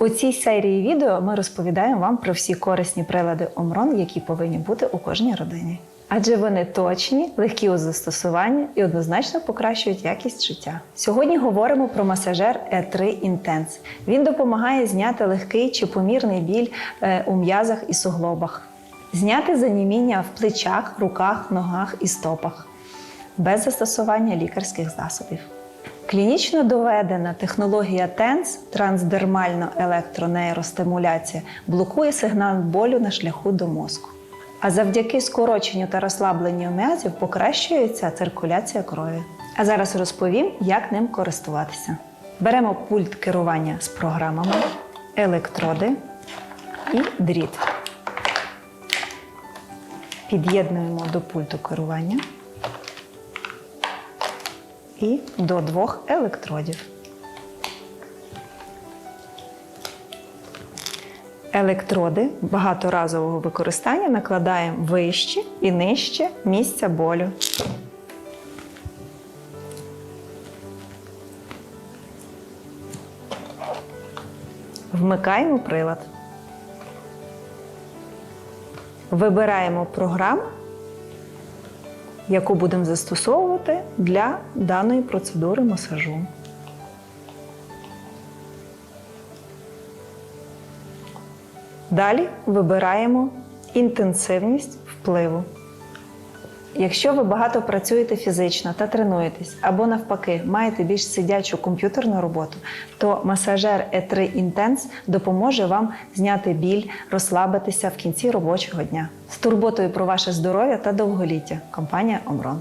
У цій серії відео ми розповідаємо вам про всі корисні прилади Омрон, які повинні бути у кожній родині. Адже вони точні, легкі у застосуванні і однозначно покращують якість життя. Сьогодні говоримо про масажер E3 Intense. Він допомагає зняти легкий чи помірний біль е, у м'язах і суглобах, зняти заніміння в плечах, руках, ногах і стопах без застосування лікарських засобів. Клінічно доведена технологія TENS трансдермальна електронейростимуляція блокує сигнал болю на шляху до мозку. А завдяки скороченню та розслабленню м'язів покращується циркуляція крові. А зараз розповім, як ним користуватися. Беремо пульт керування з програмами, електроди і дріт. Під'єднуємо до пульту керування і до двох електродів. Електроди багаторазового використання накладаємо вище і нижче місця болю. Вмикаємо прилад. Вибираємо програму, яку будемо застосовувати для даної процедури масажу. Далі вибираємо інтенсивність впливу. Якщо ви багато працюєте фізично та тренуєтесь, або навпаки, маєте більш сидячу комп'ютерну роботу, то масажер E3 Intense допоможе вам зняти біль, розслабитися в кінці робочого дня. З турботою про ваше здоров'я та довголіття. Компанія Омрон.